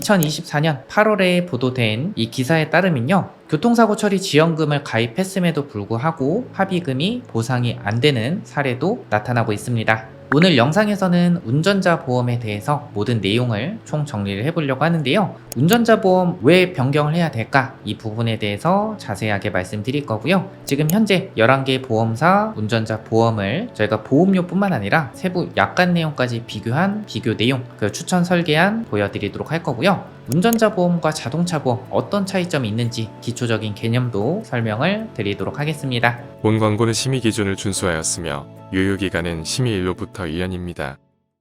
2024년 8월에 보도된 이 기사에 따르면요. 교통사고 처리 지원금을 가입했음에도 불구하고 합의금이 보상이 안 되는 사례도 나타나고 있습니다. 오늘 영상에서는 운전자 보험에 대해서 모든 내용을 총 정리를 해보려고 하는데요. 운전자 보험 왜 변경을 해야 될까? 이 부분에 대해서 자세하게 말씀드릴 거고요. 지금 현재 11개 보험사 운전자 보험을 저희가 보험료뿐만 아니라 세부 약관 내용까지 비교한 비교 내용, 그 추천 설계안 보여드리도록 할 거고요. 운전자 보험과 자동차 보험 어떤 차이점이 있는지 기초적인 개념도 설명을 드리도록 하겠습니다. 본 광고는 심의 기준을 준수하였으며 유효기간은 심의일로부터 1년입니다.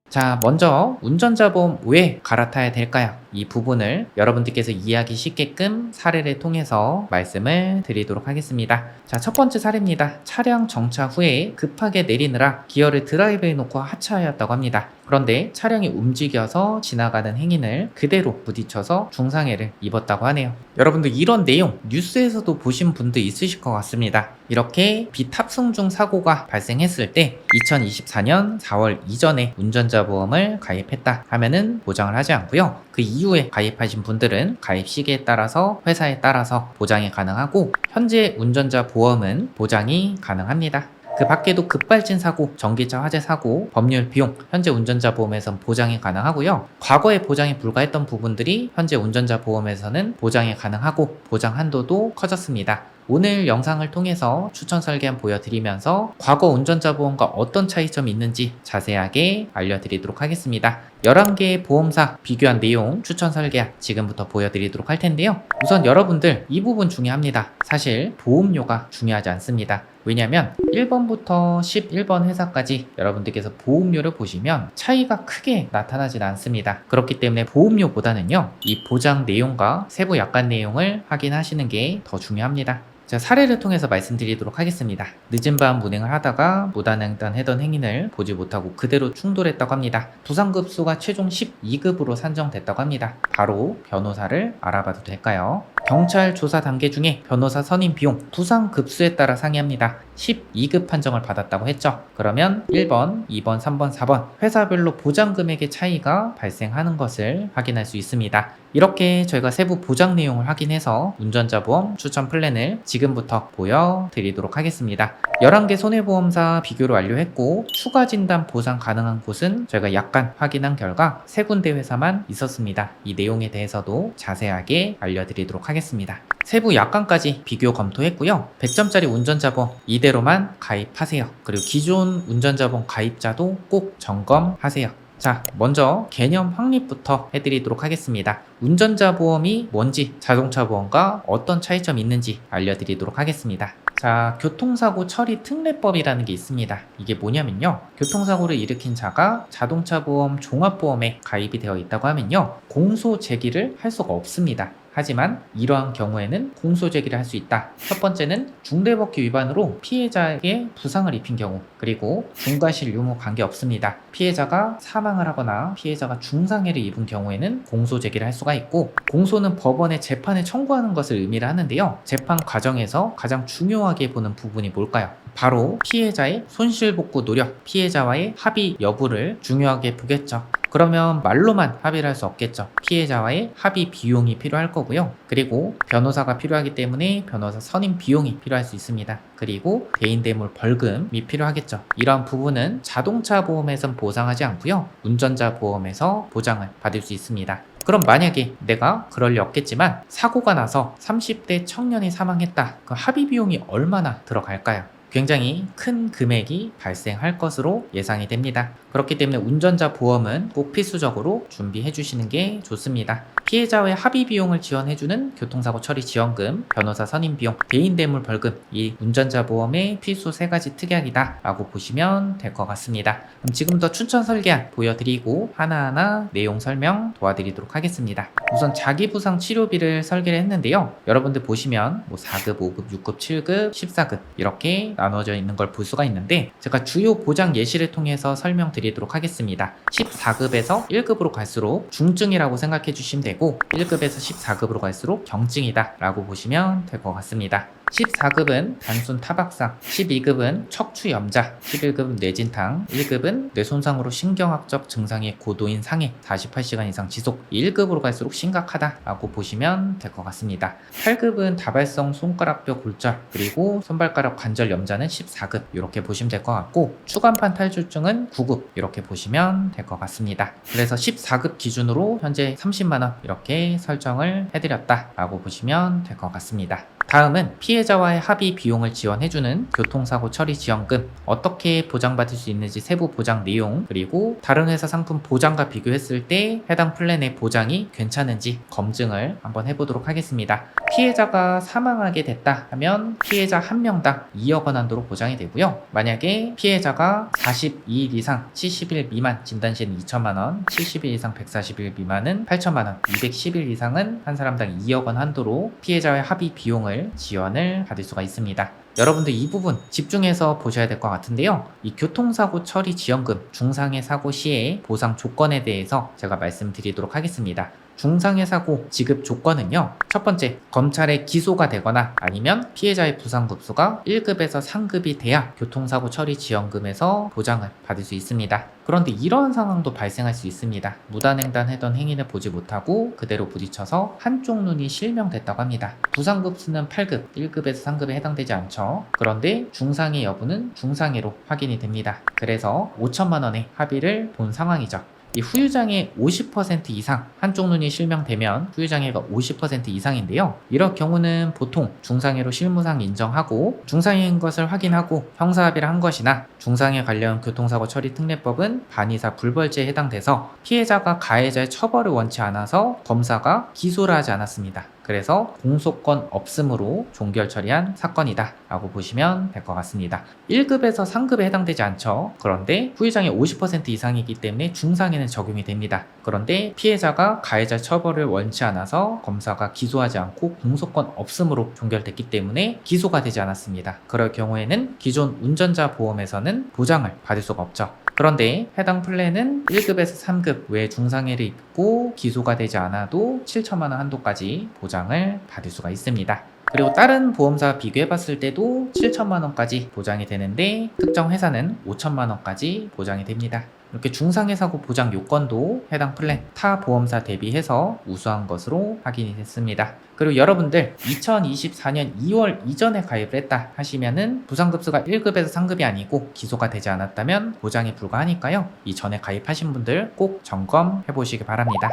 자, 먼저 운전자 보험 왜 갈아타야 될까요? 이 부분을 여러분들께서 이해하기 쉽게끔 사례를 통해서 말씀을 드리도록 하겠습니다. 자, 첫 번째 사례입니다. 차량 정차 후에 급하게 내리느라 기어를 드라이브에 놓고 하차하였다고 합니다. 그런데 차량이 움직여서 지나가는 행인을 그대로 부딪혀서 중상해를 입었다고 하네요. 여러분들 이런 내용 뉴스에서도 보신 분도 있으실 것 같습니다. 이렇게 비탑승 중 사고가 발생했을 때 2024년 4월 이전에 운전자 보험을 가입했다 하면은 보장을 하지 않고요. 그 이후에 가입하신 분들은 가입 시기에 따라서 회사에 따라서 보장이 가능하고 현재 운전자 보험은 보장이 가능합니다. 그 밖에도 급발진 사고, 전기차 화재 사고, 법률 비용, 현재 운전자 보험에선 보장이 가능하고요. 과거에 보장이 불가했던 부분들이 현재 운전자 보험에서는 보장이 가능하고 보장 한도도 커졌습니다. 오늘 영상을 통해서 추천 설계안 보여드리면서 과거 운전자 보험과 어떤 차이점이 있는지 자세하게 알려드리도록 하겠습니다. 11개의 보험사 비교한 내용 추천 설계안 지금부터 보여드리도록 할 텐데요. 우선 여러분들 이 부분 중요합니다. 사실 보험료가 중요하지 않습니다. 왜냐면 1번부터 11번 회사까지 여러분들께서 보험료를 보시면 차이가 크게 나타나진 않습니다. 그렇기 때문에 보험료보다는요, 이 보장 내용과 세부 약관 내용을 확인하시는 게 더 중요합니다. 자, 사례를 통해서 말씀드리도록 하겠습니다. 늦은 밤 운행을 하다가 무단횡단하던 행인을 보지 못하고 그대로 충돌했다고 합니다. 부상급수가 최종 12급으로 산정됐다고 합니다. 바로 변호사를 알아봐도 될까요? 경찰 조사 단계 중에 변호사 선임 비용 부상 급수에 따라 상이합니다. 12급 판정을 받았다고 했죠. 그러면 1번, 2번, 3번, 4번 회사별로 보장 금액의 차이가 발생하는 것을 확인할 수 있습니다. 이렇게 저희가 세부 보장 내용을 확인해서 운전자 보험 추천 플랜을 지금부터 보여드리도록 하겠습니다. 11개 손해보험사 비교를 완료했고 추가 진단 보상 가능한 곳은 저희가 약간 확인한 결과 세 군데 회사만 있었습니다. 이 내용에 대해서도 자세하게 알려드리도록 하겠습니다. 세부 약관까지 비교 검토했고요. 100점짜리 운전자보험 이대로만 가입하세요. 그리고 기존 운전자보험 가입자도 꼭 점검하세요. 자, 먼저 개념 확립부터 해드리도록 하겠습니다. 운전자 보험이 뭔지, 자동차 보험과 어떤 차이점이 있는지 알려드리도록 하겠습니다. 자, 교통사고 처리 특례법이라는 게 있습니다. 이게 뭐냐면요. 교통사고를 일으킨 자가 자동차 보험 종합보험에 가입이 되어 있다고 하면요. 공소 제기를 할 수가 없습니다. 하지만 이러한 경우에는 공소 제기를 할 수 있다. 첫 번째는 중대법규 위반으로 피해자에게 부상을 입힌 경우, 그리고 중과실 유무 관계 없습니다. 피해자가 사망을 하거나 피해자가 중상해를 입은 경우에는 공소 제기를 할 수가 있고, 공소는 법원에 재판에 청구하는 것을 의미를 하는데요. 재판 과정에서 가장 중요하게 보는 부분이 뭘까요? 바로 피해자의 손실복구 노력, 피해자와의 합의 여부를 중요하게 보겠죠. 그러면 말로만 합의를 할 수 없겠죠. 피해자와의 합의 비용이 필요할 거고요. 그리고 변호사가 필요하기 때문에 변호사 선임 비용이 필요할 수 있습니다. 그리고 개인대물 벌금이 필요하겠죠. 이러한 부분은 자동차 보험에선 보상하지 않고요. 운전자 보험에서 보장을 받을 수 있습니다. 그럼 만약에 내가 그럴 리 없겠지만 사고가 나서 30대 청년이 사망했다. 그 합의 비용이 얼마나 들어갈까요? 굉장히 큰 금액이 발생할 것으로 예상이 됩니다. 그렇기 때문에 운전자 보험은 꼭 필수적으로 준비해 주시는 게 좋습니다. 피해자의 합의 비용을 지원해주는 교통사고 처리 지원금, 변호사 선임 비용, 개인대물 벌금, 이 운전자 보험의 필수 세 가지 특약이다 라고 보시면 될 것 같습니다. 그럼 지금부터 추천 설계안 보여드리고 하나하나 내용 설명 도와드리도록 하겠습니다. 우선 자기 부상 치료비를 설계를 했는데요. 여러분들 보시면 뭐 4급, 5급, 6급, 7급, 14급 이렇게 나눠져 있는 걸 볼 수가 있는데 제가 주요 보장 예시를 통해서 설명드리도록 하겠습니다. 14급에서 1급으로 갈수록 중증이라고 생각해 주시면 되고 1급에서 14급으로 갈수록 경증이다 라고 보시면 될 것 같습니다. 14급은 단순 타박상, 12급은 척추 염자, 11급은 뇌진탕, 1급은 뇌손상으로 신경학적 증상의 고도인 상해, 48시간 이상 지속, 1급으로 갈수록 심각하다라고 보시면 될 것 같습니다. 8급은 다발성 손가락뼈 골절, 그리고 손발가락 관절 염자는 14급 이렇게 보시면 될 것 같고 추간판 탈출증은 9급 이렇게 보시면 될 것 같습니다. 그래서 14급 기준으로 현재 30만 원 이렇게 설정을 해드렸다라고 보시면 될 것 같습니다. 다음은 피해자와의 합의 비용을 지원해주는 교통사고 처리 지원금 어떻게 보장받을 수 있는지 세부 보장 내용 그리고 다른 회사 상품 보장과 비교했을 때 해당 플랜의 보장이 괜찮은지 검증을 한번 해보도록 하겠습니다. 피해자가 사망하게 됐다 하면 피해자 한 명당 2억 원 한도로 보장이 되고요. 만약에 피해자가 42일 이상 70일 미만 진단 시에는 2천만 원, 70일 이상 140일 미만은 8천만 원, 210일 이상은 한 사람당 2억 원 한도로 피해자의 합의 비용을 지원을 받을 수가 있습니다. 여러분들 이 부분 집중해서 보셔야 될 것 같은데요. 이 교통사고 처리 지원금 중상해 사고 시의 보상 조건에 대해서 제가 말씀드리도록 하겠습니다. 중상해 사고 지급 조건은요. 첫 번째, 검찰에 기소가 되거나 아니면 피해자의 부상급수가 1급에서 3급이 돼야 교통사고 처리 지원금에서 보장을 받을 수 있습니다. 그런데 이러한 상황도 발생할 수 있습니다. 무단횡단하던 행위를 보지 못하고 그대로 부딪혀서 한쪽 눈이 실명됐다고 합니다. 부상급수는 8급, 1급에서 3급에 해당되지 않죠. 그런데 중상해 여부는 중상해로 확인이 됩니다. 그래서 5천만 원의 합의를 본 상황이죠. 이 후유장애 50% 이상 한쪽 눈이 실명되면 후유장애가 50% 이상인데요. 이럴 경우는 보통 중상해로 실무상 인정하고 중상해인 것을 확인하고 형사합의를 한 것이나 중상해 관련 교통사고 처리 특례법은 반의사 불벌죄에 해당돼서 피해자가 가해자의 처벌을 원치 않아서 검사가 기소를 하지 않았습니다. 그래서 공소권 없음으로 종결 처리한 사건이다 라고 보시면 될 것 같습니다. 1급에서 3급에 해당되지 않죠. 그런데 후유장애 50% 이상이기 때문에 중상에는 적용이 됩니다. 그런데 피해자가 가해자 처벌을 원치 않아서 검사가 기소하지 않고 공소권 없음으로 종결됐기 때문에 기소가 되지 않았습니다. 그럴 경우에는 기존 운전자 보험에서는 보장을 받을 수가 없죠. 그런데 해당 플랜은 1급에서 3급 외 중상해를 입고 기소가 되지 않아도 7천만 원 한도까지 보장을 받을 수가 있습니다. 그리고 다른 보험사 비교해 봤을 때도 7천만 원까지 보장이 되는데 특정 회사는 5천만 원까지 보장이 됩니다. 이렇게 중상해 사고 보장 요건도 해당 플랜 타 보험사 대비해서 우수한 것으로 확인이 됐습니다. 그리고 여러분들 2024년 2월 이전에 가입을 했다 하시면은 부상급수가 1급에서 3급이 아니고 기소가 되지 않았다면 보장이 불가하니까요. 이전에 가입하신 분들 꼭 점검해 보시기 바랍니다.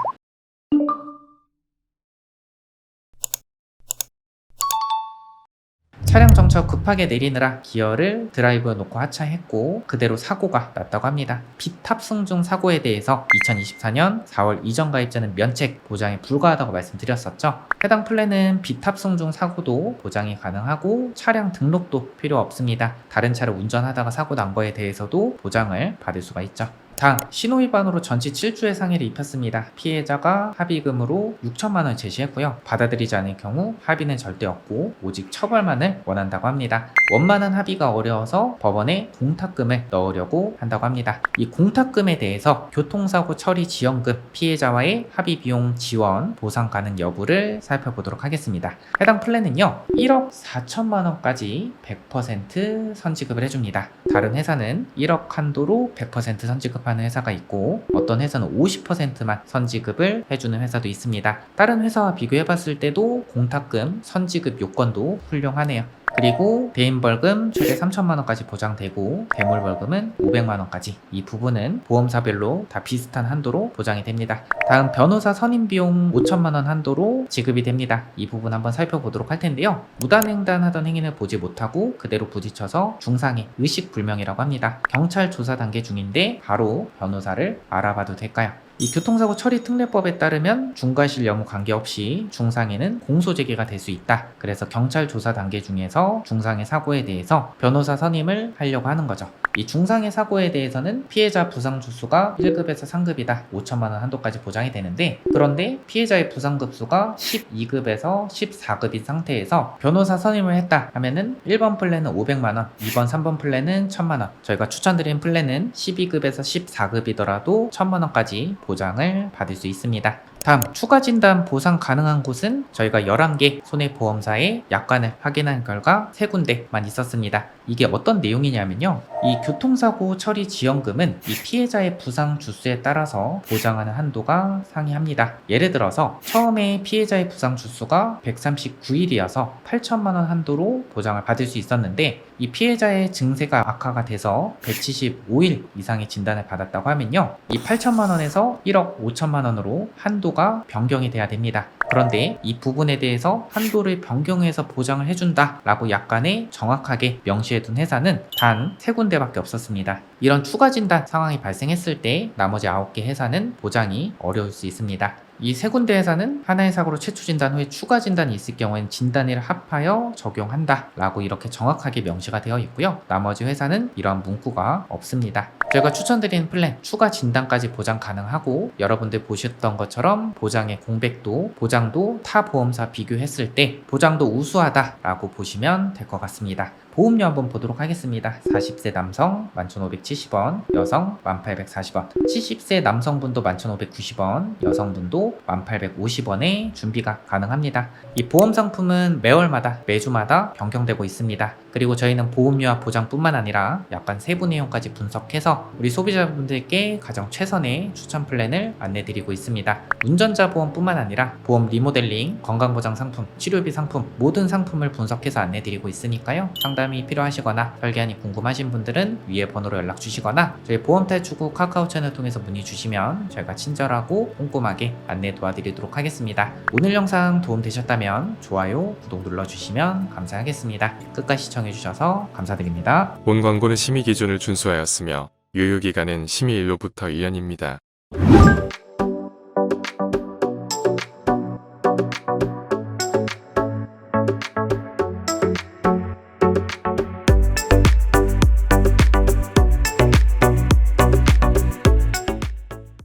차량 정차 급하게 내리느라 기어를 드라이브에 놓고 하차했고 그대로 사고가 났다고 합니다. 비탑승 중 사고에 대해서 2024년 4월 이전 가입자는 면책 보장이 불가하다고 말씀드렸었죠. 해당 플랜은 비탑승 중 사고도 보장이 가능하고 차량 등록도 필요 없습니다. 다른 차를 운전하다가 사고 난 거에 대해서도 보장을 받을 수가 있죠. 다음 신호 위반으로 전치 7주의 상해를 입혔습니다. 피해자가 합의금으로 6천만 원 제시했고요. 받아들이지 않을 경우 합의는 절대 없고 오직 처벌만을 원한다고 합니다. 원만한 합의가 어려워서 법원에 공탁금을 넣으려고 한다고 합니다. 이 공탁금에 대해서 교통사고 처리 지원금 피해자와의 합의 비용 지원 보상 가능 여부를 살펴보도록 하겠습니다. 해당 플랜은요 1억 4천만 원까지 100% 선지급을 해줍니다. 다른 회사는 1억 한도로 100% 선지급 하는 회사가 있고 어떤 회사는 50%만 선지급을 해주는 회사도 있습니다. 다른 회사와 비교해봤을 때도 공탁금 선지급 요건도 훌륭하네요. 그리고 대인 벌금 최대 3천만 원까지 보장되고 대물 벌금은 500만 원까지 이 부분은 보험사별로 다 비슷한 한도로 보장이 됩니다. 다음 변호사 선임 비용 5천만 원 한도로 지급이 됩니다. 이 부분 한번 살펴보도록 할 텐데요. 무단횡단하던 행위를 보지 못하고 그대로 부딪혀서 중상해 의식 불명이라고 합니다. 경찰 조사 단계 중인데 바로 변호사를 알아봐도 될까요? 이 교통사고 처리 특례법에 따르면 중과실 여무 관계없이 중상해는 공소 제기가 될 수 있다. 그래서 경찰 조사 단계 중에서 중상해 사고에 대해서 변호사 선임을 하려고 하는 거죠. 이 중상해 사고에 대해서는 피해자 부상 주수가 1급에서 3급이다. 5천만 원 한도까지 보장이 되는데 그런데 피해자의 부상 급수가 12급에서 14급인 상태에서 변호사 선임을 했다 하면은 1번 플랜은 500만 원, 2번, 3번 플랜은 1000만 원. 저희가 추천드린 플랜은 12급에서 14급이더라도 1000만 원까지 보장 을 받을 수 있습니다. 다음 추가 진단 보상 가능한 곳은 저희가 11개 손해보험사의 약관을 확인한 결과 3군데만 있었습니다. 이게 어떤 내용이냐면요. 이 교통사고 처리 지원금은 이 피해자의 부상 주수에 따라서 보장하는 한도가 상이합니다. 예를 들어서 처음에 피해자의 부상 주수가 139일이어서 8천만 원 한도로 보장을 받을 수 있었는데 이 피해자의 증세가 악화가 돼서 175일 이상의 진단을 받았다고 하면요. 이 8천만 원에서 1억 5천만 원으로 한도 가 변경이 돼야 됩니다. 그런데 이 부분에 대해서 한도를 변경해서 보장을 해준다 라고 약관에 정확하게 명시해둔 회사는 단 세 군데밖에 없었습니다. 이런 추가 진단 상황이 발생했을 때 나머지 9개 회사는 보장이 어려울 수 있습니다. 이세 군데 회사는 하나의 사고로 최초 진단 후에 추가 진단이 있을 경우엔 진단일을 합하여 적용한다 라고 이렇게 정확하게 명시가 되어 있고요. 나머지 회사는 이러한 문구가 없습니다. 저희가 추천드리는 플랜 추가 진단까지 보장 가능하고 여러분들 보셨던 것처럼 보장의 공백도 보장 도 타 보험사 비교했을 때 보장도 우수하다 라고 보시면 될 것 같습니다. 보험료 한번 보도록 하겠습니다. 40세 남성 11,570원, 여성 1,840원, 70세 남성분도 11,590원, 여성분도 1,850원에 준비가 가능합니다. 이 보험 상품은 매월마다 매주마다 변경되고 있습니다. 그리고 저희는 보험료와 보장뿐만 아니라 약관 세부 내용까지 분석해서 우리 소비자분들께 가장 최선의 추천 플랜을 안내드리고 있습니다. 운전자 보험뿐만 아니라 보험 리모델링, 건강보장 상품, 치료비 상품 모든 상품을 분석해서 안내드리고 있으니까요. 상담이 필요하시거나 설계안이 궁금하신 분들은 위에 번호로 연락 주시거나 저희 보험 탈출구 카카오 채널 통해서 문의 주시면 저희가 친절하고 꼼꼼하게 안내 도와드리도록 하겠습니다. 오늘 영상 도움 되셨다면 좋아요, 구독 눌러주시면 감사하겠습니다. 끝까지 시청해주셔서 감사드립니다. 본 광고는 심의 기준을 준수하였으며 유효기간은 심의 일로부터 1년입니다.